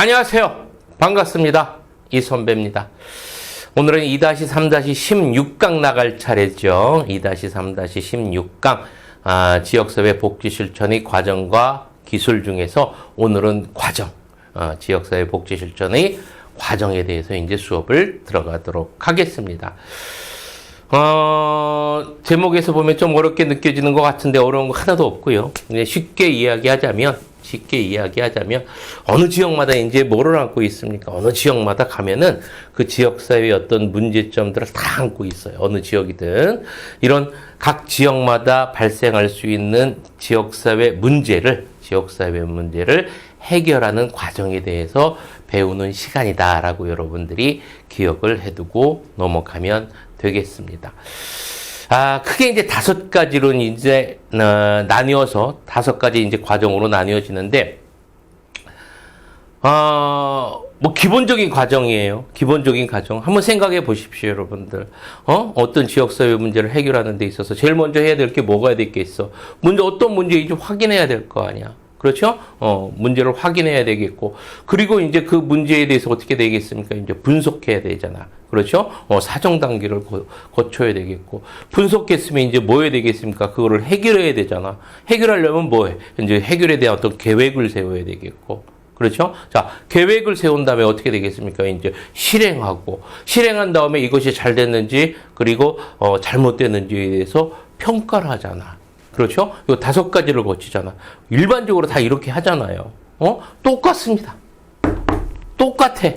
안녕하세요. 반갑습니다. 이 선배입니다. 오늘은 2-3-16강 나갈 차례죠. 2-3-16강 아, 지역사회 복지 실천의 과정과 기술 중에서 오늘은 과정, 어, 지역사회 복지 실천의 과정에 대해서 이제 수업을 들어가도록 하겠습니다. 어, 제목에서 보면 좀 어렵게 느껴지는 것 같은데 어려운 거 하나도 없고요. 그냥 쉽게 이야기하자면, 쉽게 이야기하자면, 어느 지역마다 이제 뭐를 안고 있습니까? 어느 지역마다 가면은 그 지역사회의 어떤 문제점들을 다 안고 있어요. 어느 지역이든. 이런 각 지역마다 발생할 수 있는 지역사회 문제를, 지역사회 문제를 해결하는 과정에 대해서 배우는 시간이다라고 여러분들이 기억을 해두고 넘어가면 되겠습니다. 아, 크게 이제 다섯 가지로 이제, 어, 나뉘어서 다섯 가지 이제 과정으로 나뉘어지는데, 어, 뭐, 기본적인 과정이에요. 기본적인 과정. 한번 생각해 보십시오, 여러분들. 어? 어떤 지역 사회 문제를 해결하는 데 있어서 제일 먼저 해야 될 게 뭐가 되겠어? 문제, 어떤 문제인지 확인해야 될 거 아니야. 그렇죠? 어, 문제를 확인해야 되겠고, 그리고 이제 그 문제에 대해서 어떻게 되겠습니까? 이제 분석해야 되잖아. 그렇죠? 어, 사정 단계를 거, 거쳐야 되겠고, 분석했으면 이제 뭐 해야 되겠습니까? 그거를 해결해야 되잖아. 해결하려면 뭐 해? 이제 해결에 대한 어떤 계획을 세워야 되겠고, 그렇죠? 자, 계획을 세운 다음에 어떻게 되겠습니까? 이제 실행하고, 실행한 다음에 이것이 잘 됐는지, 그리고, 어, 잘못됐는지에 대해서 평가를 하잖아. 그렇죠? 이 다섯 가지를 거치잖아. 일반적으로 다 이렇게 하잖아요. 어? 똑같습니다. 똑같아.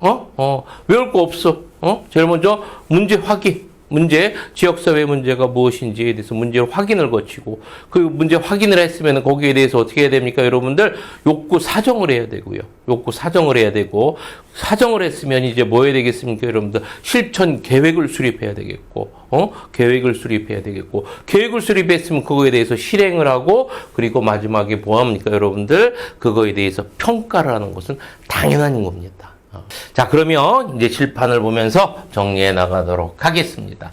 어? 어, 외울 거 없어. 어? 제일 먼저 문제 확인. 문제, 지역사회 문제가 무엇인지에 대해서 문제를 확인을 거치고, 그 문제 확인을 했으면 거기에 대해서 어떻게 해야 됩니까? 여러분들, 욕구 사정을 해야 되고요. 욕구 사정을 해야 되고, 사정을 했으면 이제 뭐 해야 되겠습니까? 여러분들, 실천 계획을 수립해야 되겠고, 어? 계획을 수립해야 되겠고, 계획을 수립했으면 그거에 대해서 실행을 하고, 그리고 마지막에 뭐 합니까? 여러분들, 그거에 대해서 평가를 하는 것은 당연한 겁니다. 어. 자, 그러면 이제 칠판을 보면서 정리해 나가도록 하겠습니다.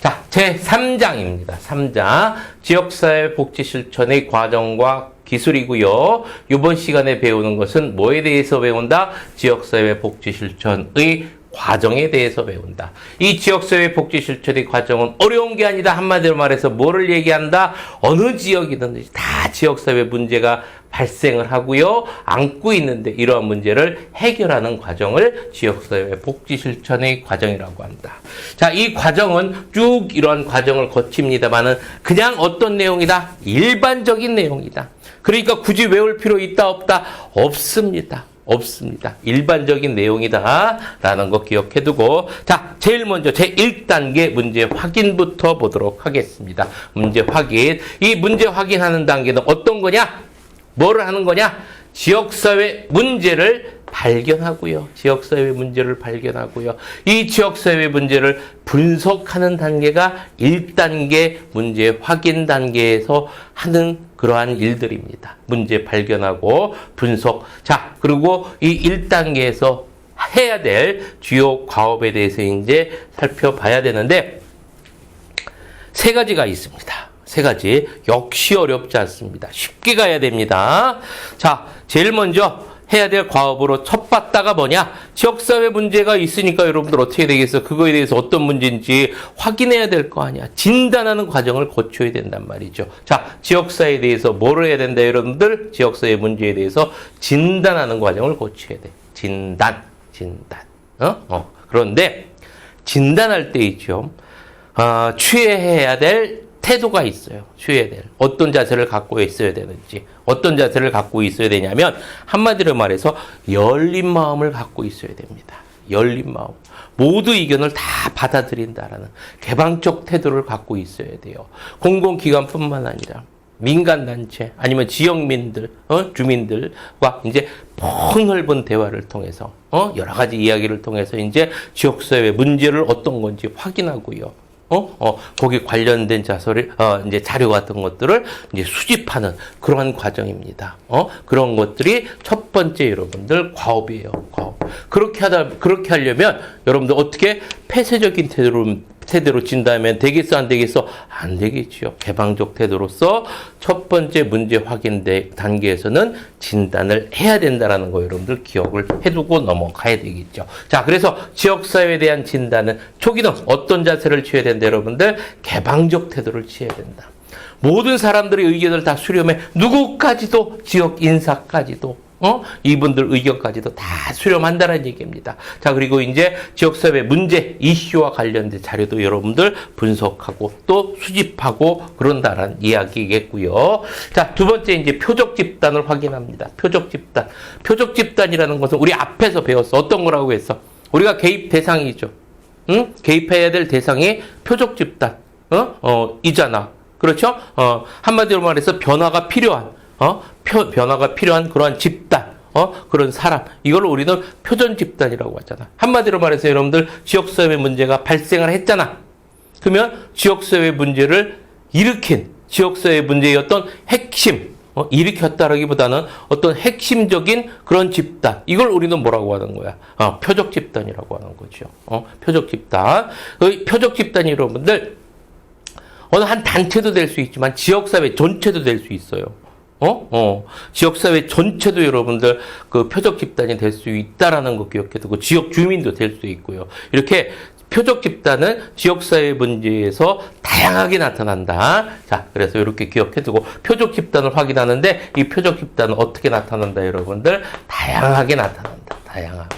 자, 제 3장입니다. 3장. 지역사회 복지 실천의 과정과 기술이고요. 이번 시간에 배우는 것은 뭐에 대해서 배운다? 지역사회 복지 실천의 과정에 대해서 배운다. 이 지역사회 복지 실천의 과정은 어려운 게 아니다. 한마디로 말해서 뭐를 얘기한다? 어느 지역이든 다 지역사회 문제가 발생을 하고요. 안고 있는데 이러한 문제를 해결하는 과정을 지역사회 복지 실천의 과정이라고 한다. 자, 이 과정은 쭉 이러한 과정을 거칩니다만은 그냥 어떤 내용이다? 일반적인 내용이다. 그러니까 굳이 외울 필요 있다 없다? 없습니다. 없습니다. 일반적인 내용이다. 라는 거 기억해 두고. 자, 제일 먼저 제 1단계 문제 확인부터 보도록 하겠습니다. 문제 확인. 이 문제 확인하는 단계는 어떤 거냐? 뭐를 하는 거냐? 지역사회 문제를 발견하고요. 지역사회 문제를 발견하고요. 이 지역사회 문제를 분석하는 단계가 1단계 문제 확인 단계에서 하는 그러한 일들입니다. 문제 발견하고 분석. 자, 그리고 이 1단계에서 해야 될 주요 과업에 대해서 이제 살펴봐야 되는데 세 가지가 있습니다. 세 가지. 역시 어렵지 않습니다. 쉽게 가야 됩니다. 자, 제일 먼저 해야 될 과업으로 첫 봤다가 뭐냐? 지역사회 문제가 있으니까 여러분들 어떻게 되겠어? 그거에 대해서 어떤 문제인지 확인해야 될 거 아니야. 진단하는 과정을 거쳐야 된단 말이죠. 자, 지역사회에 대해서 뭐를 해야 된다, 여러분들? 지역사회 문제에 대해서 진단하는 과정을 거쳐야 돼. 진단, 진단. 어? 어. 그런데 진단할 때 있죠. 어, 취해야 될 태도가 있어요. 취해야 될. 어떤 자세를 갖고 있어야 되는지. 어떤 자세를 갖고 있어야 되냐면, 한마디로 말해서, 열린 마음을 갖고 있어야 됩니다. 열린 마음. 모두 의견을 다 받아들인다라는 개방적 태도를 갖고 있어야 돼요. 공공기관뿐만 아니라, 민간단체, 아니면 지역민들, 어? 주민들과 이제 폭넓은 대화를 통해서, 어? 여러 가지 이야기를 통해서 이제 지역사회 문제를 어떤 건지 확인하고요. 어, 어, 거기 관련된 자소를, 어, 이제 자료 같은 것들을 이제 수집하는 그러한 과정입니다. 어, 그런 것들이 첫 번째 여러분들 과업이에요. 과업. 그렇게 하다, 그렇게 하려면 여러분들 어떻게 폐쇄적인 태도를 태도로 진다면 되겠어 안 되겠어 안 되겠지요. 개방적 태도로서 첫 번째 문제 확인 대- 단계에서는 진단을 해야 된다라는 거 여러분들 기억을 해두고 넘어가야 되겠죠. 자 그래서 지역사회에 대한 진단은 초기는 어떤 자세를 취해야 된다 여러분들 개방적 태도를 취해야 된다. 모든 사람들의 의견을 다 수렴해 누구까지도 지역 인사까지도 어? 이분들 의견까지도 다 수렴한다는 얘기입니다. 자, 그리고 이제 지역사회 문제, 이슈와 관련된 자료도 여러분들 분석하고 또 수집하고 그런다라는 이야기겠고요. 자, 두 번째 이제 표적 집단을 확인합니다. 표적 집단. 표적 집단이라는 것은 우리 앞에서 배웠어. 어떤 거라고 했어? 우리가 개입 대상이죠. 응? 개입해야 될 대상이 표적 집단. 어? 어, 이잖아. 그렇죠? 어, 한마디로 말해서 변화가 필요한, 어, 표, 변화가 필요한 그러한 집단, 어, 그런 사람. 이걸 우리는 표전 집단이라고 하잖아. 한마디로 말해서 여러분들 지역사회 문제가 발생을 했잖아. 그러면 지역사회 문제를 일으킨 지역사회 문제의 어떤 핵심, 어, 일으켰다라기보다는 어떤 핵심적인 그런 집단. 이걸 우리는 뭐라고 하는 거야? 어, 표적 집단이라고 하는 거죠. 어, 표적 집단. 그 표적 집단이 여러분들 어느 한 단체도 될 수 있지만 지역사회 전체도 될 수 있어요. 어? 어. 지역사회 전체도 여러분들 그 표적 집단이 될 수 있다라는 거 기억해 두고 지역 주민도 될 수 있고요. 이렇게 표적 집단은 지역사회 문제에서 다양하게 나타난다. 자, 그래서 이렇게 기억해 두고 표적 집단을 확인하는데 이 표적 집단은 어떻게 나타난다, 여러분들? 다양하게 나타난다. 다양하게.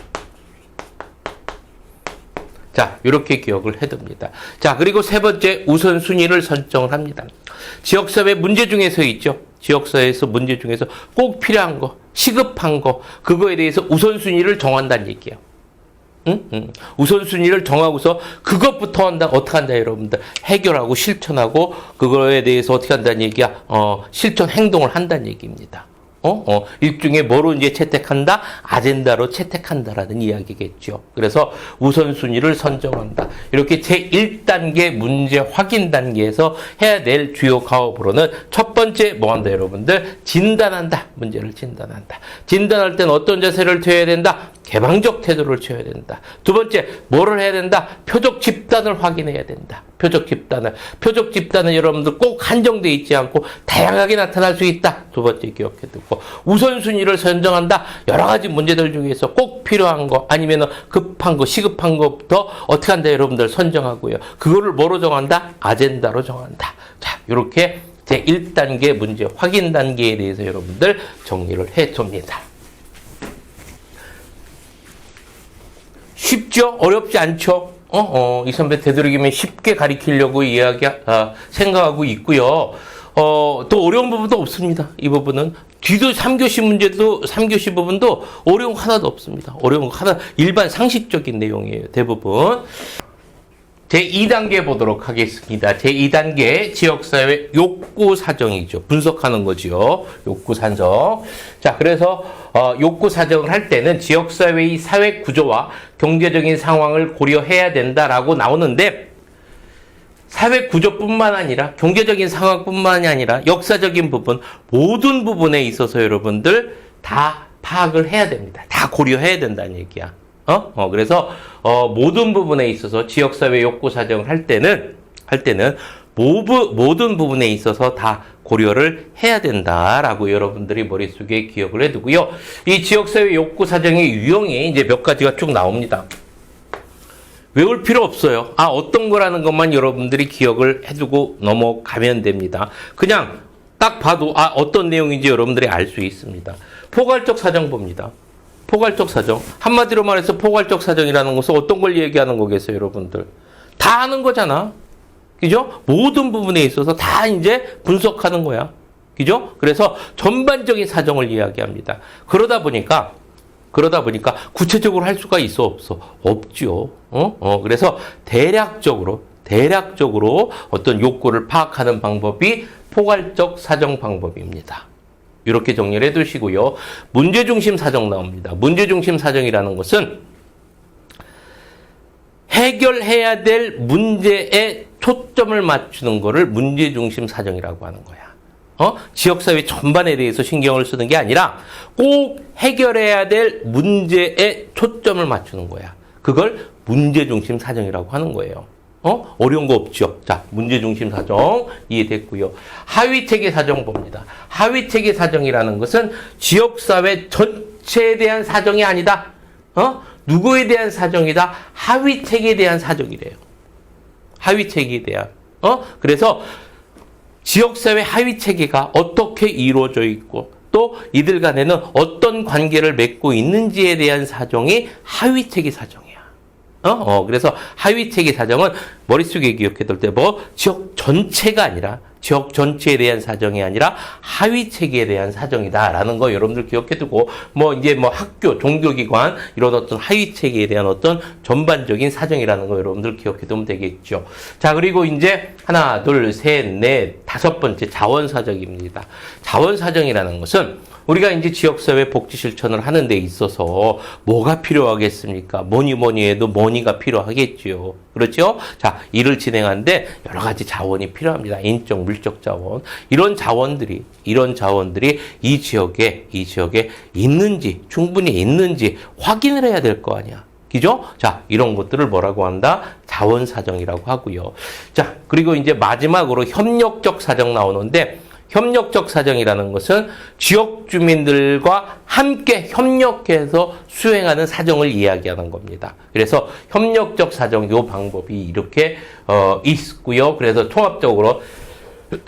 자, 이렇게 기억을 해둡니다. 자, 그리고 세 번째 우선순위를 설정을 합니다. 지역사회 문제 중에서 있죠. 지역사회에서 문제 중에서 꼭 필요한 거, 시급한 거, 그거에 대해서 우선순위를 정한다는 얘기예요. 응? 응. 우선순위를 정하고서 그것부터 한다, 어떻게 한다, 여러분들. 해결하고 실천하고 그거에 대해서 어떻게 한다는 얘기야? 어, 실천 행동을 한다는 얘기입니다. 어, 어, 일종의 뭐로 이제 채택한다? 아젠다로 채택한다라는 이야기겠죠. 그래서 우선순위를 선정한다. 이렇게 제1단계 문제 확인 단계에서 해야 될 주요 가업으로는 첫 번째 뭐 한다, 여러분들? 진단한다. 문제를 진단한다. 진단할 때는 어떤 자세를 취해야 된다? 개방적 태도를 취해야 된다. 두 번째, 뭐를 해야 된다? 표적 집단을 확인해야 된다. 표적 집단을. 표적 집단은 여러분들 꼭 한정돼 있지 않고 다양하게 나타날 수 있다. 두 번째 기억해 두고. 우선순위를 선정한다. 여러 가지 문제들 중에서 꼭 필요한 거, 아니면 급한 거, 시급한 것부터 어떻게 한다, 여러분들 선정하고요. 그거를 뭐로 정한다? 아젠다로 정한다. 자, 요렇게 제 1단계 문제 확인 단계에 대해서 여러분들 정리를 해 줍니다. 쉽죠? 어렵지 않죠? 어, 어, 이 선배 되도록이면 쉽게 가리키려고 이야기, 아, 생각하고 있고요. 어, 또 어려운 부분도 없습니다. 이 부분은. 뒤도 3교시 문제도, 3교시 부분도 어려운 거 하나도 없습니다. 어려운 거 하나, 일반 상식적인 내용이에요. 대부분. 제2단계 보도록 하겠습니다. 제2단계 지역사회 욕구 사정이죠. 분석하는 거지요. 욕구 사정. 자, 그래서 어, 욕구 사정을 할 때는 지역사회의 사회 구조와 경제적인 상황을 고려해야 된다라고 나오는데 사회 구조뿐만 아니라 경제적인 상황뿐만이 아니라 역사적인 부분 모든 부분에 있어서 여러분들 다 파악을 해야 됩니다. 다 고려해야 된다는 얘기야. 어? 어 그래서 어, 모든 부분에 있어서 지역사회 욕구 사정을 할 때는 할 때는 모부, 모든 부분에 있어서 다 고려를 해야 된다라고 여러분들이 머릿속에 기억을 해두고요. 이 지역사회 욕구 사정의 유형이 이제 몇 가지가 쭉 나옵니다. 외울 필요 없어요. 아, 어떤 거라는 것만 여러분들이 기억을 해두고 넘어가면 됩니다. 그냥 딱 봐도 아, 어떤 내용인지 여러분들이 알 수 있습니다. 포괄적 사정봅니다. 포괄적 사정. 한마디로 말해서 포괄적 사정이라는 것은 어떤 걸 얘기하는 거겠어요, 여러분들? 다 아는 거잖아. 그죠? 모든 부분에 있어서 다 이제 분석하는 거야. 그죠? 그래서 전반적인 사정을 이야기합니다. 그러다 보니까 그러다 보니까 구체적으로 할 수가 있어 없어 없죠. 어? 어 그래서 대략적으로 대략적으로 어떤 욕구를 파악하는 방법이 포괄적 사정 방법입니다. 이렇게 정리를 해두시고요. 문제 중심 사정 나옵니다. 문제 중심 사정이라는 것은 해결해야 될 문제에 초점을 맞추는 거를 문제 중심 사정이라고 하는 거야. 어? 지역사회 전반에 대해서 신경을 쓰는 게 아니라 꼭 해결해야 될 문제에 초점을 맞추는 거야. 그걸 문제 중심 사정이라고 하는 거예요. 어? 어려운 거 없죠. 자, 문제 중심 사정 이해됐고요. 하위 체계 사정 봅니다. 하위 체계 사정이라는 것은 지역 사회 전체에 대한 사정이 아니다. 어? 누구에 대한 사정이다? 하위 체계에 대한 사정이래요. 하위 체계에 대한. 어? 그래서 지역 사회 하위 체계가 어떻게 이루어져 있고 또 이들 간에는 어떤 관계를 맺고 있는지에 대한 사정이 하위 체계 사정이야. 어? 어, 그래서 하위 체계 사정은 머릿속에 기억해둘 때 뭐 지역 전체가 아니라 지역 전체에 대한 사정이 아니라 하위 체계에 대한 사정이다라는 거 여러분들 기억해두고 뭐 이제 뭐 학교, 종교기관 이런 어떤 하위 체계에 대한 어떤 전반적인 사정이라는 거 여러분들 기억해두면 되겠죠. 자 그리고 이제 하나, 둘, 셋, 넷, 다섯 번째 자원 사정입니다. 자원 사정이라는 것은 우리가 이제 지역사회 복지 실천을 하는 데 있어서 뭐가 필요하겠습니까? 뭐니 뭐니 해도 머니가 필요하겠지요. 그렇죠? 자, 일을 진행하는데 여러 가지 자원이 필요합니다. 인적, 물적 자원. 이런 자원들이, 이런 자원들이 이 지역에, 이 지역에 있는지, 충분히 있는지 확인을 해야 될 거 아니야. 그죠? 자, 이런 것들을 뭐라고 한다? 자원 사정이라고 하고요. 자, 그리고 이제 마지막으로 협력적 사정 나오는데 협력적 사정이라는 것은 지역 주민들과 함께 협력해서 수행하는 사정을 이야기하는 겁니다. 그래서 협력적 사정 요 방법이 이렇게 어, 있고요. 그래서 통합적으로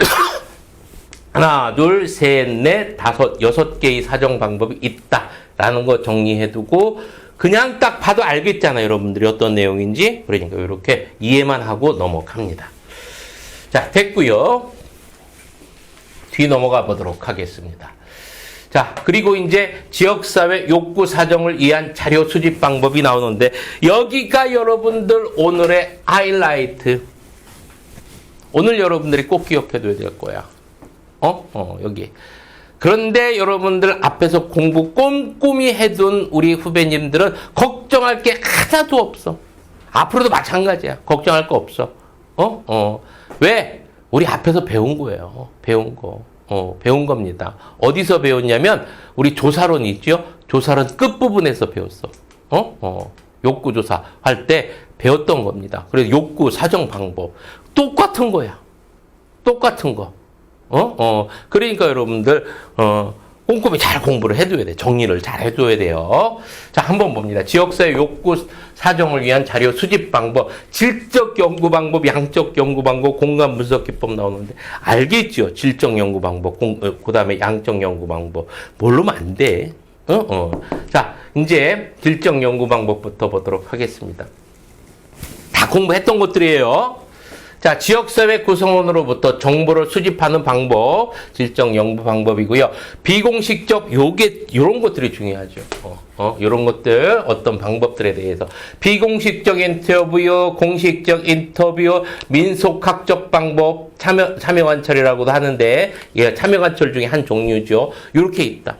하나, 둘, 셋, 넷, 다섯, 여섯 개의 사정 방법이 있다라는 거 정리해두고 그냥 딱 봐도 알겠잖아요, 여러분들이 어떤 내용인지. 그러니까 이렇게 이해만 하고 넘어갑니다. 자, 됐고요. 뒤 넘어가 보도록 하겠습니다. 자, 그리고 이제 지역사회 욕구 사정을 위한 자료 수집 방법이 나오는데, 여기가 여러분들 오늘의 하이라이트. 오늘 여러분들이 꼭 기억해둬야 될 거야. 어? 어, 여기. 그런데 여러분들 앞에서 공부 꼼꼼히 해둔 우리 후배님들은 걱정할 게 하나도 없어. 앞으로도 마찬가지야. 걱정할 거 없어. 어? 어. 왜? 우리 앞에서 배운 거예요. 배운 거. 어, 배운 겁니다. 어디서 배웠냐면 우리 조사론 있죠? 조사론 끝부분에서 배웠어. 어? 어. 욕구 조사 할 때 배웠던 겁니다. 그래서 욕구 사정 방법 똑같은 거야. 똑같은 거. 어? 어. 그러니까 여러분들 어 꼼꼼히 잘 공부를 해둬야 돼. 정리를 잘 해줘야 돼요. 자, 한번 봅니다. 지역사회 욕구 사정을 위한 자료 수집 방법, 질적 연구 방법, 양적 연구 방법, 공간 분석 기법 나오는데 알겠죠? 질적 연구 방법, 공, 어, 그다음에 양적 연구 방법. 모르면 안 돼. 어, 어. 자, 이제 질적 연구 방법부터 보도록 하겠습니다. 다 공부했던 것들이에요. 자, 지역사회 구성원으로부터 정보를 수집하는 방법, 질적 연구 방법이고요. 비공식적 요게, 요런 것들이 중요하죠. 어, 어, 요런 것들, 어떤 방법들에 대해서. 비공식적 인터뷰, 공식적 인터뷰, 민속학적 방법, 참여, 참여 관찰이라고도 하는데, 예, 참여 관찰 중에 한 종류죠. 요렇게 있다.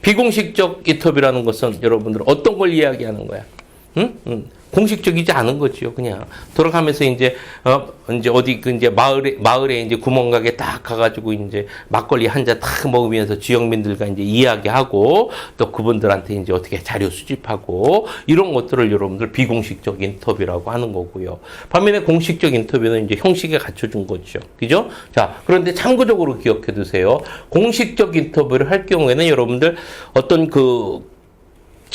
비공식적 인터뷰라는 것은 여러분들 어떤 걸 이야기하는 거야? 응? 응. 공식적이지 않은 거지요, 그냥. 돌아가면서 이제, 어, 이제 어디 그 이제 마을에, 마을에 이제 구멍가게 딱 가가지고 이제 막걸리 한잔딱 먹으면서 지역민들과 이제 이야기하고 또 그분들한테 이제 어떻게 자료 수집하고 이런 것들을 여러분들 비공식적 인터뷰라고 하는 거고요. 반면에 공식적 인터뷰는 이제 형식에 갖춰준 거죠. 그죠? 자, 그런데 참고적으로 기억해 두세요. 공식적 인터뷰를 할 경우에는 여러분들 어떤 그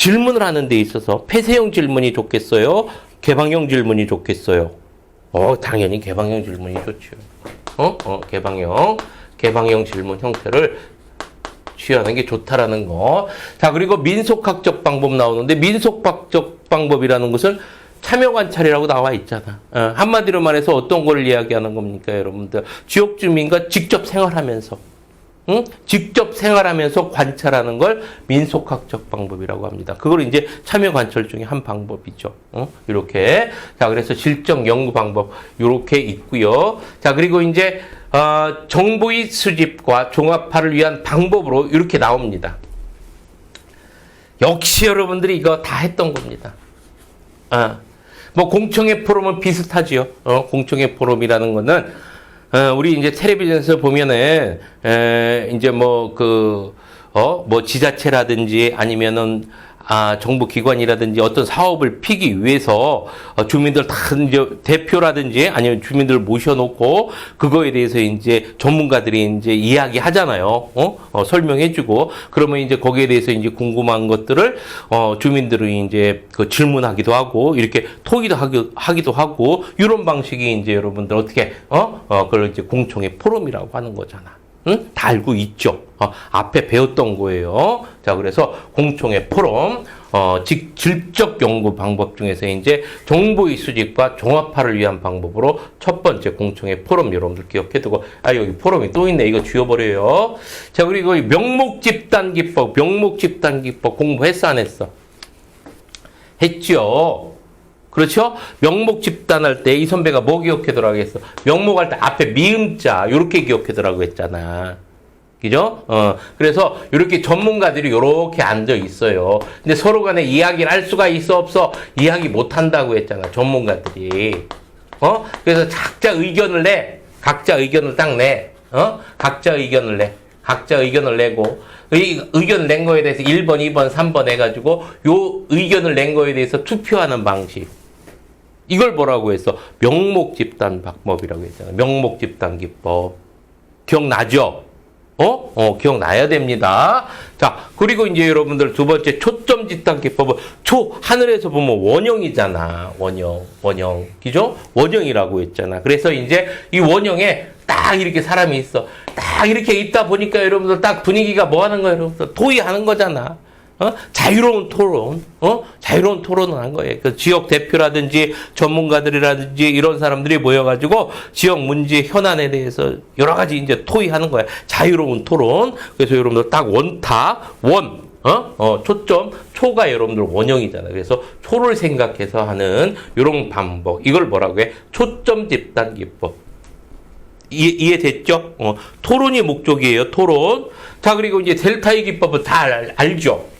질문을 하는 데 있어서 폐쇄형 질문이 좋겠어요? 개방형 질문이 좋겠어요? 어, 당연히 개방형 질문이 좋죠. 어? 어, 개방형. 개방형 질문 형태를 취하는 게 좋다라는 거. 자, 그리고 민속학적 방법 나오는데 민속학적 방법이라는 것은 참여 관찰이라고 나와 있잖아. 어, 한마디로 말해서 어떤 걸 이야기하는 겁니까, 여러분들? 지역 주민과 직접 생활하면서. 응? 직접 생활하면서 관찰하는 걸 민속학적 방법이라고 합니다. 그걸 이제 참여 관찰 중에 한 방법이죠. 어? 이렇게. 자, 그래서 실적 연구 방법, 이렇게 있고요. 자, 그리고 이제, 어, 정보의 수집과 종합화를 위한 방법으로 이렇게 나옵니다. 역시 여러분들이 이거 다 했던 겁니다. 아, 뭐 공청회 포럼은 비슷하지요. 어, 공청회 포럼이라는 거는 어, 우리 이제 텔레비전에서 보면은 에, 이제 뭐그어뭐 지자체라든지 아니면은 아, 정부 기관이라든지 어떤 사업을 피기 위해서 어, 주민들 다 이제 대표라든지 아니면 주민들 모셔놓고 그거에 대해서 이제 전문가들이 이제 이야기하잖아요. 어? 어, 설명해주고 그러면 이제 거기에 대해서 이제 궁금한 것들을 어, 주민들이 이제 그 질문하기도 하고 이렇게 토의도 하기, 하기도 하고 이런 방식이 이제 여러분들 어떻게 어? 어, 그걸 이제 공청회 포럼이라고 하는 거잖아. 응? 다 알고 있죠. 어, 앞에 배웠던 거예요. 자, 그래서 공청회 포럼, 어, 직, 질적 연구 방법 중에서 이제 정보의 수집과 종합화를 위한 방법으로 첫 번째 공청회 포럼 여러분들 기억해두고, 아, 여기 포럼이 또 있네. 이거 지워버려요. 자, 그리고 이 명목 집단 기법, 명목 집단 기법 공부했어, 안 했어? 했죠. 그렇죠? 명목 집단할 때 이 선배가 뭐 기억해두라고 했어? 명목할 때 앞에 미음자 요렇게 기억해두라고 했잖아. 그죠? 어, 그래서 이렇게 전문가들이 이렇게 앉아 있어요. 근데 서로 간에 이야기를 할 수가 있어 없어? 이야기 못 한다고 했잖아. 전문가들이. 어? 그래서 각자 의견을 내. 각자 의견을 딱 내. 어? 각자 의견을 내. 각자 의견을 내고 의, 의견을 낸 거에 대해서 1번, 2번, 3번 해가지고 요 의견을 낸 거에 대해서 투표하는 방식. 이걸 뭐라고 했어? 명목 집단 방법이라고 했잖아. 명목 집단 기법. 기억나죠? 어? 어, 기억나야 됩니다. 자, 그리고 이제 여러분들 두 번째 초점 집단 기법은 초, 하늘에서 보면 원형이잖아. 원형, 원형. 그죠? 원형이라고 했잖아. 그래서 이제 이 원형에 딱 이렇게 사람이 있어. 딱 이렇게 있다 보니까 여러분들 딱 분위기가 뭐 하는 거예요, 여러분들? 토의하는 거잖아. 어? 자유로운 토론, 어? 자유로운 토론을 한 거예요. 그 지역 대표라든지 전문가들이라든지 이런 사람들이 모여가지고 지역 문제 현안에 대해서 여러 가지 이제 토의하는 거야. 자유로운 토론. 그래서 여러분들 딱 원타, 원, 어? 어, 초점, 초가 여러분들 원형이잖아요. 그래서 초를 생각해서 하는 이런 방법. 이걸 뭐라고 해? 초점 집단 기법. 이해, 이해됐죠? 어, 토론이 목적이에요, 토론. 자, 그리고 이제 델타의 기법은 다 알, 알죠?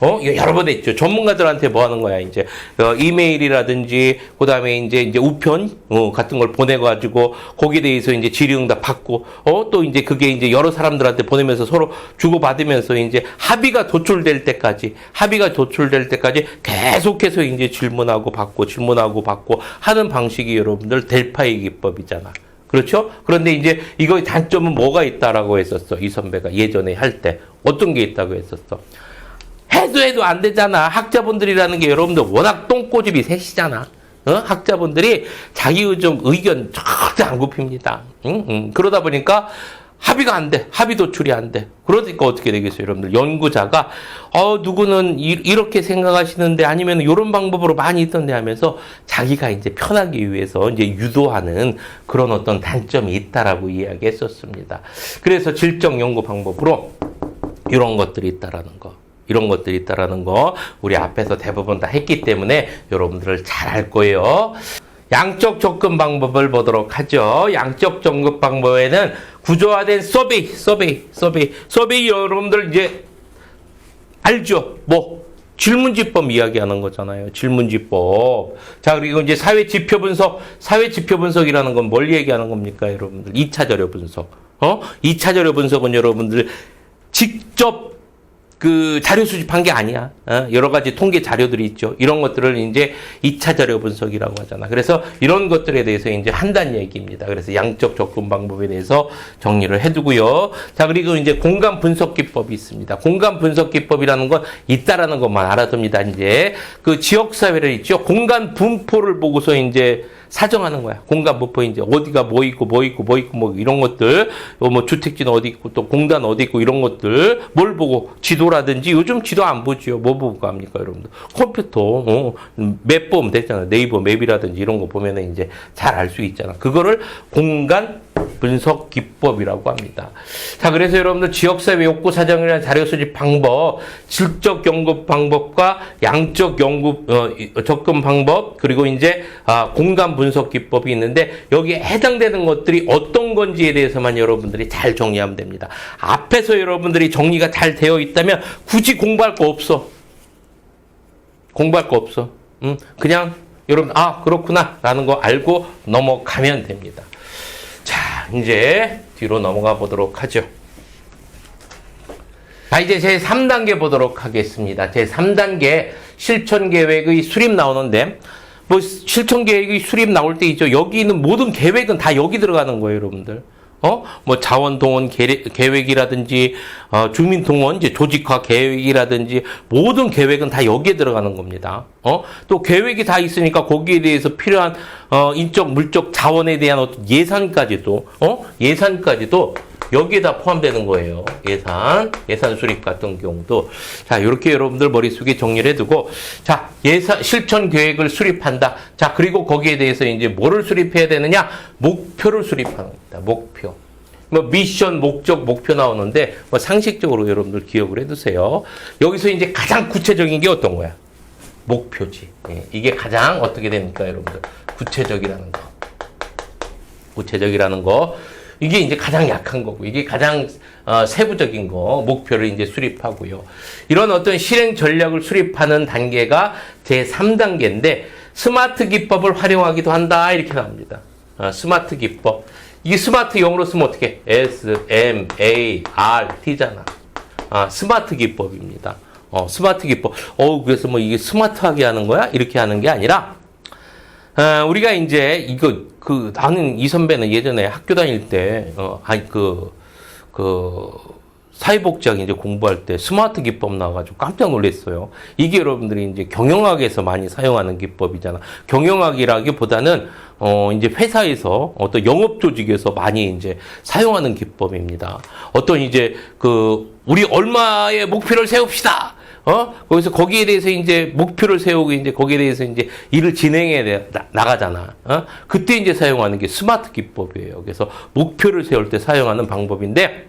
어, 여러 번 했죠. 전문가들한테 뭐 하는 거야, 이제. 어, 이메일이라든지, 그 다음에 이제, 이제 우편, 어, 같은 걸 보내가지고, 거기에 대해서 이제 질의응답 받고, 어, 또 이제 그게 이제 여러 사람들한테 보내면서 서로 주고받으면서 이제 합의가 도출될 때까지, 합의가 도출될 때까지 계속해서 이제 질문하고 받고, 질문하고 받고 하는 방식이 여러분들 델파의 기법이잖아. 그렇죠? 그런데 이제 이거의 단점은 뭐가 있다라고 했었어. 이 선배가 예전에 할 때. 어떤 게 있다고 했었어. 해도 해도 안 되잖아. 학자분들이라는 게 여러분들 워낙 똥꼬집이 셋이잖아. 어? 학자분들이 자기 좀 의견 절대 안 굽힙니다. 응? 응. 그러다 보니까 합의가 안 돼. 합의 도출이 안 돼. 그러니까 어떻게 되겠어요, 여러분들? 연구자가, 어, 누구는 이, 이렇게 생각하시는데 아니면 이런 방법으로 많이 있던데 하면서 자기가 이제 편하기 위해서 이제 유도하는 그런 어떤 단점이 있다라고 이야기했었습니다. 그래서 질적 연구 방법으로 이런 것들이 있다라는 거. 이런 것들이 있다라는 거 우리 앞에서 대부분 다 했기 때문에 여러분들을 잘 알 거예요. 양적 접근 방법을 보도록 하죠. 양적 접근 방법에는 구조화된 서베이, 서베이, 서베이, 서베이 여러분들 이제 알죠? 뭐 질문지법 이야기하는 거잖아요. 질문지법. 자, 그리고 이제 사회 지표 분석, 사회 지표 분석이라는 건 뭘 얘기하는 겁니까, 여러분들? 2차 자료 분석. 어? 2차 자료 분석은 여러분들 직접 그 자료 수집한 게 아니야. 어? 여러 가지 통계 자료들이 있죠. 이런 것들을 이제 2차 자료 분석이라고 하잖아. 그래서 이런 것들에 대해서 이제 한다는 얘기입니다. 그래서 양적 접근 방법에 대해서 정리를 해두고요. 자, 그리고 이제 공간 분석 기법이 있습니다. 공간 분석 기법이라는 건 있다라는 것만 알아둡니다. 이제 그 지역 사회를 있죠. 공간 분포를 보고서 이제 사정하는 거야. 공간 분포 이제 어디가 뭐 있고 뭐 있고 뭐 있고 뭐 이런 것들, 어, 뭐 주택지는 어디 있고 또 공단 어디 있고 이런 것들 뭘 보고 지도라든지 요즘 지도 안 보지요. 뭐 보고 갑니까, 여러분들? 컴퓨터 어, 맵 보면 되잖아. 네이버 맵이라든지 이런 거 보면은 이제 잘 알 수 있잖아. 그거를 공간 분석 기법이라고 합니다. 자, 그래서 여러분들 지역사회 욕구 사정이라는 자료 수집 방법, 질적 연구 방법과 양적 연구 어, 이- 접근 방법, 그리고 이제 아, 공간 분석 기법이 있는데 여기에 해당되는 것들이 어떤 건지에 대해서만 여러분들이 잘 정리하면 됩니다. 앞에서 여러분들이 정리가 잘 되어 있다면 굳이 공부할 거 없어. 공부할 거 없어. 음, 그냥 여러분 아 그렇구나라는 거 알고 넘어가면 됩니다. 자, 이제 뒤로 넘어가 보도록 하죠. 자, 이제 제 3단계 보도록 하겠습니다. 제 3단계 실천 계획의 수립 나오는데, 뭐, 실천 계획의 수립 나올 때 있죠. 여기 있는 모든 계획은 다 여기 들어가는 거예요, 여러분들. 어? 뭐, 자원 동원 계획이라든지, 어, 주민 동원, 이제 조직화 계획이라든지, 모든 계획은 다 여기에 들어가는 겁니다. 어? 또 계획이 다 있으니까 거기에 대해서 필요한, 어, 인적, 물적 자원에 대한 어떤 예산까지도, 어? 예산까지도 여기에 다 포함되는 거예요. 예산, 예산 수립 같은 경우도. 자, 이렇게 여러분들 머릿속에 정리를 해두고, 자, 예산, 실천 계획을 수립한다. 자, 그리고 거기에 대해서 이제 뭐를 수립해야 되느냐? 목표를 수립하는 겁니다. 목표. 뭐 미션, 목적, 목표 나오는데 뭐 상식적으로 여러분들 기억을 해두세요. 여기서 이제 가장 구체적인 게 어떤 거야? 목표지. 예, 이게 가장 어떻게 됩니까, 여러분들? 구체적이라는 거. 구체적이라는 거. 이게 이제 가장 약한 거고, 이게 가장 어, 세부적인 거, 목표를 이제 수립하고요. 이런 어떤 실행 전략을 수립하는 단계가 제 3단계인데, 스마트 기법을 활용하기도 한다, 이렇게 나옵니다. 어, 스마트 기법. 이 스마트 영어로 쓰면 어떻게? S, M, A, R, T잖아. 아, 스마트 기법입니다. 어, 스마트 기법. 어, 그래서 뭐 이게 스마트하게 하는 거야? 이렇게 하는 게 아니라, 어, 우리가 이제 이거 그 나는 이 선배는 예전에 학교 다닐 때 어, 아니 그그 사회복지학 이제 공부할 때 스마트 기법 나와가지고 깜짝 놀랐어요. 이게 여러분들이 이제 경영학에서 많이 사용하는 기법이잖아. 경영학이라기보다는 어 이제 회사에서 어떤 영업 조직에서 많이 이제 사용하는 기법입니다. 어떤 이제 그 우리 얼마의 목표를 세웁시다. 어? 거기서 거기에 대해서 이제 목표를 세우고 이제 거기에 대해서 이제 일을 진행해 내- 나- 나가잖아. 어? 그때 이제 사용하는 게 스마트 기법이에요. 그래서 목표를 세울 때 사용하는 방법인데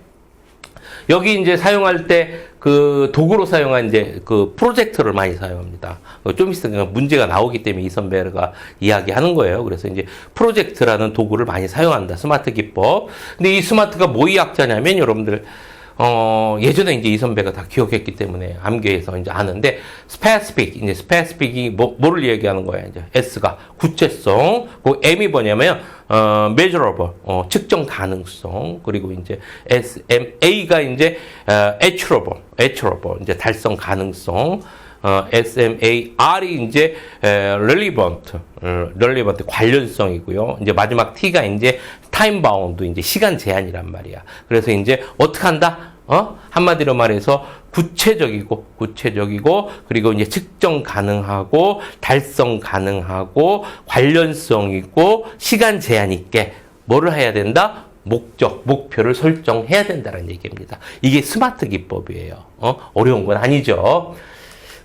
여기 이제 사용할 때 그 도구로 사용한 이제 그 프로젝터를 많이 사용합니다. 어, 좀 있으면 문제가 나오기 때문에 이 선배가 이야기하는 거예요. 그래서 이제 프로젝트라는 도구를 많이 사용한다. 스마트 기법. 근데 이 스마트가 뭐의 약자냐면 여러분들 어, 예전에 이제 이 선배가 다 기억했기 때문에 암기해서 이제 아는데, specific, 이제 specific이 뭐, 뭐를 얘기하는 거야, 이제. S가. 구체성, 그 M이 뭐냐면, 어, measurable, 어, 측정 가능성, 그리고 이제 S, M, A가 이제, 어, achievable, achievable, 이제 달성 가능성, 어, SMA, R이 이제 에, relevant, 어, relevant 관련성이고요. 이제 마지막 T가 이제 time bound, 이제 시간 제한이란 말이야. 그래서 이제 어떻게 한다? 어? 한마디로 말해서 구체적이고 구체적이고 그리고 이제 측정 가능하고 달성 가능하고 관련성 있고 시간 제한 있게 뭐를 해야 된다? 목적, 목표를 설정해야 된다는 얘기입니다. 이게 스마트 기법이에요. 어? 어려운 건 아니죠.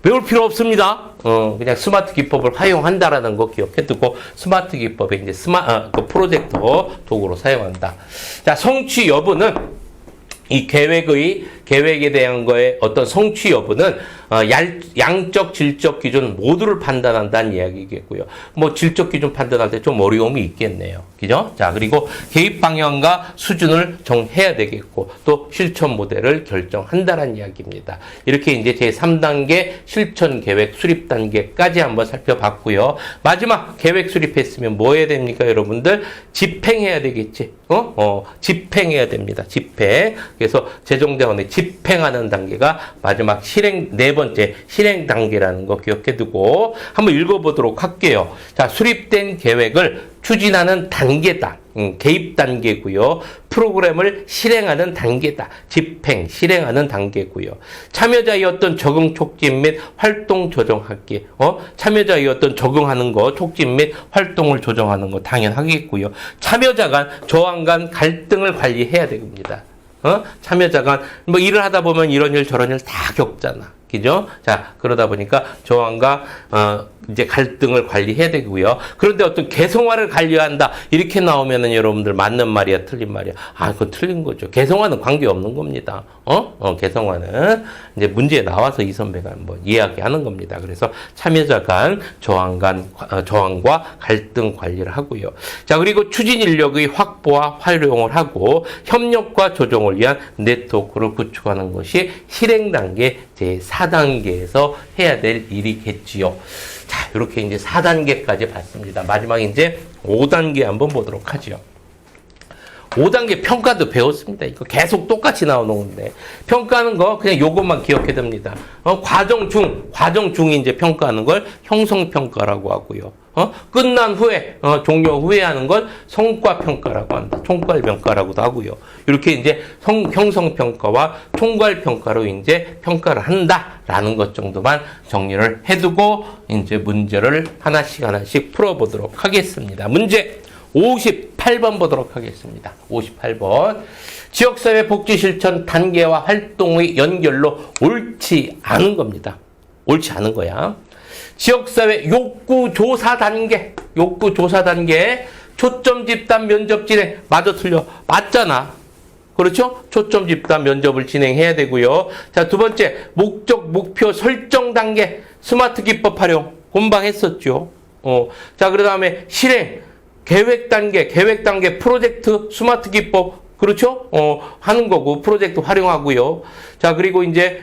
배울 필요 없습니다. 어, 그냥 스마트 기법을 활용한다라는 거 기억해두고 스마트 기법에 이제 스마, 어, 그 프로젝터 도구로 사용한다. 자, 성취 여부는 이 계획의 계획에 대한 거에 어떤 성취 여부는 어, 양, 양적, 질적 기준 모두를 판단한다는 이야기겠고요. 뭐 질적 기준 판단할 때 좀 어려움이 있겠네요. 그죠? 자, 그리고 개입 방향과 수준을 정해야 되겠고 또 실천 모델을 결정한다는 이야기입니다. 이렇게 이제 제 3단계 실천 계획 수립 단계까지 한번 살펴봤고요. 마지막 계획 수립했으면 뭐 해야 됩니까, 여러분들? 집행해야 되겠지. 어? 어, 집행해야 됩니다. 집행. 그래서 재정자원의 집행하는 단계가 마지막 실행 네 번째 실행 단계라는 거 기억해 두고 한번 읽어보도록 할게요. 자, 수립된 계획을 추진하는 단계다. 음, 개입 단계고요. 프로그램을 실행하는 단계다. 집행, 실행하는 단계고요. 참여자의 어떤 적응 촉진 및 활동 조정하기. 어? 참여자의 어떤 적응하는 거, 촉진 및 활동을 조정하는 거 당연하겠고요. 참여자 간 저항 간 갈등을 관리해야 됩니다. 어? 참여자 간, 뭐 일을 하다 보면 이런 일 저런 일 다 겪잖아. 그죠? 자, 그러다 보니까 저항과, 어, 이제 갈등을 관리해야 되고요. 그런데 어떤 개성화를 관리한다. 이렇게 나오면은 여러분들 맞는 말이야, 틀린 말이야. 아, 그건 틀린 거죠. 개성화는 관계 없는 겁니다. 어? 어, 개성화는 이제 문제에 나와서 이 선배가 한번 이야기하는 겁니다. 그래서 참여자 간 저항 간, 어, 저항과 갈등 관리를 하고요. 자, 그리고 추진 인력의 확보와 활용을 하고 협력과 조정을 위한 네트워크를 구축하는 것이 실행 단계 제 4단계에서 해야 될 일이겠지요. 자, 이렇게 이제 4단계까지 봤습니다. 마지막 이제 5단계 한번 보도록 하죠. 5단계 평가도 배웠습니다. 이거 계속 똑같이 나오는 건데. 평가하는 거 그냥 요것만 기억해 둡니다. 어, 과정 중, 과정 중에 이제 평가하는 걸 형성평가라고 하고요. 어, 끝난 후에, 어, 종료 후에 하는 걸 성과평가라고 한다. 총괄평가라고도 하고요. 이렇게 이제 성, 형성평가와 총괄평가로 이제 평가를 한다라는 것 정도만 정리를 해두고 이제 문제를 하나씩 하나씩 풀어보도록 하겠습니다. 문제 58번 보도록 하겠습니다. 58번. 지역사회 복지 실천 단계와 활동의 연결로 옳지 않은 겁니다. 옳지 않은 거야. 지역사회 욕구 조사 단계, 욕구 조사 단계, 초점 집단 면접 진행, 맞아 틀려. 맞잖아. 그렇죠? 초점 집단 면접을 진행해야 되고요. 자, 두 번째, 목적, 목표 설정 단계, 스마트 기법 활용, 본방 했었죠. 어, 자, 그 다음에 실행, 계획 단계, 계획 단계, 프로젝트, 스마트 기법, 그렇죠? 어, 하는 거고, 프로젝트 활용하고요. 자, 그리고 이제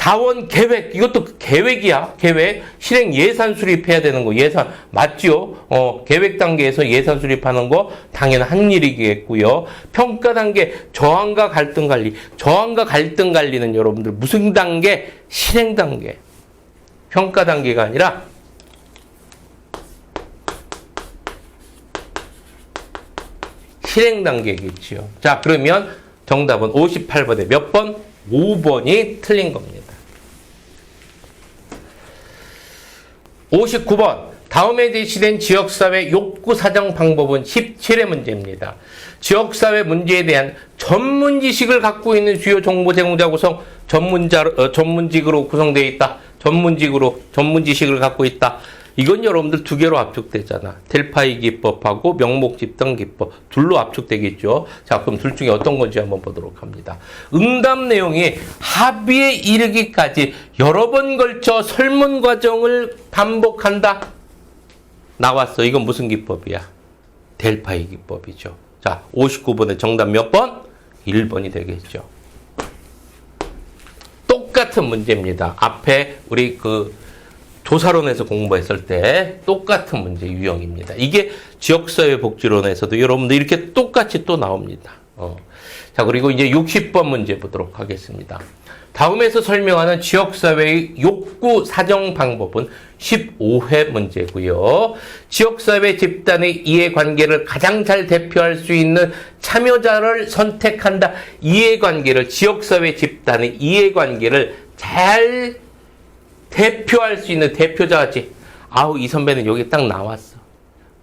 자원 계획, 이것도 계획이야, 계획. 실행 예산 수립해야 되는 거, 예산. 맞죠? 어, 계획 단계에서 예산 수립하는 거 당연한 일이겠고요. 평가 단계, 저항과 갈등 관리. 저항과 갈등 관리는 여러분들 무슨 단계? 실행 단계. 평가 단계가 아니라 실행 단계겠지요. 자, 그러면 정답은 58번에 몇 번? 5번이 틀린 겁니다. 59번. 다음에 제시된 지역사회 욕구 사정 방법은 17의 문제입니다. 지역사회 문제에 대한 전문 지식을 갖고 있는 주요 정보 제공자 구성 전문자 어, 전문직으로 구성되어 있다. 전문직으로 전문 지식을 갖고 있다. 이건 여러분들 두 개로 압축되잖아. 델파이 기법하고 명목 집단 기법 둘로 압축되겠죠. 자, 그럼 둘 중에 어떤 건지 한번 보도록 합니다. 응답 내용이 합의에 이르기까지 여러 번 걸쳐 설문 과정을 반복한다. 나왔어. 이건 무슨 기법이야? 델파이 기법이죠. 자, 59번의 정답 몇 번? 1번이 되겠죠. 똑같은 문제입니다. 앞에 우리 그 조사론에서 공부했을 때 똑같은 문제 유형입니다. 이게 지역사회 복지론에서도 여러분들 이렇게 똑같이 또 나옵니다. 어. 자, 그리고 이제 60번 문제 보도록 하겠습니다. 다음에서 설명하는 지역사회의 욕구 사정 방법은 15회 문제고요. 지역사회 집단의 이해관계를 가장 잘 대표할 수 있는 참여자를 선택한다. 이해관계를 지역사회 집단의 이해관계를 잘 대표할 수 있는 대표자지. 아우 이 선배는 여기 딱 나왔어.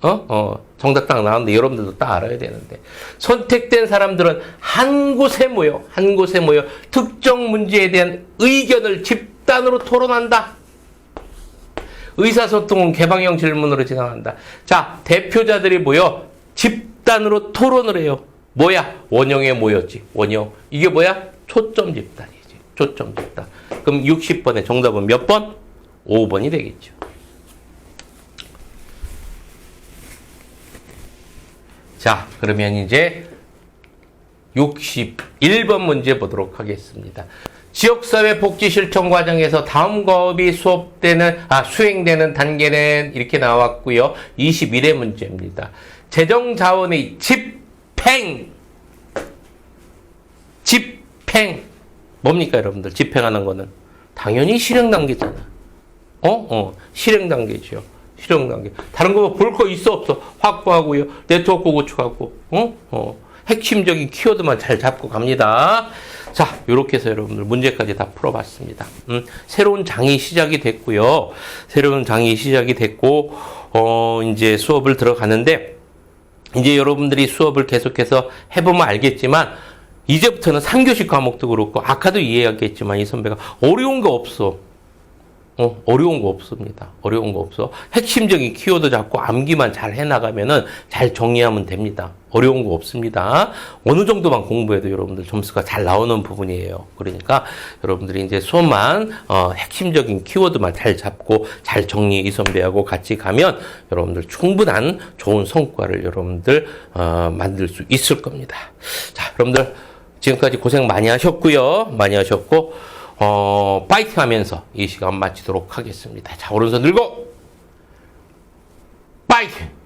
어? 어. 정답 딱 나왔는데 여러분들도 딱 알아야 되는데. 선택된 사람들은 한 곳에 모여, 한 곳에 모여 특정 문제에 대한 의견을 집단으로 토론한다. 의사소통은 개방형 질문으로 진행한다. 자, 대표자들이 모여 집단으로 토론을 해요. 뭐야? 원형에 모였지. 원형. 이게 뭐야? 초점 집단이지. 초점 집단. 그럼 60번의 정답은 몇 번? 5번이 되겠죠. 자, 그러면 이제 61번 문제 보도록 하겠습니다. 지역사회 복지 실천 과정에서 다음 과업이 수업되는, 아, 수행되는 단계는 이렇게 나왔고요. 21회 문제입니다. 재정 자원의 집행. 집행. 뭡니까, 여러분들? 집행하는 거는? 당연히 실행 단계잖아. 어? 어. 실행 단계죠. 실행 단계. 다른 거 볼 거 있어, 없어? 확보하고요. 네트워크 구축하고, 어? 어. 핵심적인 키워드만 잘 잡고 갑니다. 자, 이렇게 해서 여러분들 문제까지 다 풀어봤습니다. 음, 새로운 장이 시작이 됐고요. 새로운 장이 시작이 됐고, 어, 이제 수업을 들어가는데, 이제 여러분들이 수업을 계속해서 해보면 알겠지만, 이제부터는 3교시 과목도 그렇고, 아까도 이해하겠지만, 이 선배가 어려운 거 없어. 어, 어려운 거 없습니다. 어려운 거 없어. 핵심적인 키워드 잡고 암기만 잘 해나가면은 잘 정리하면 됩니다. 어려운 거 없습니다. 어느 정도만 공부해도 여러분들 점수가 잘 나오는 부분이에요. 그러니까 여러분들이 이제 수업만, 어, 핵심적인 키워드만 잘 잡고 잘 정리 이 선배하고 같이 가면 여러분들 충분한 좋은 성과를 여러분들, 어, 만들 수 있을 겁니다. 자, 여러분들 지금까지 고생 많이 하셨고요. 많이 하셨고 어, 파이팅 하면서 이 시간 마치도록 하겠습니다. 자, 오른손 들고 파이팅!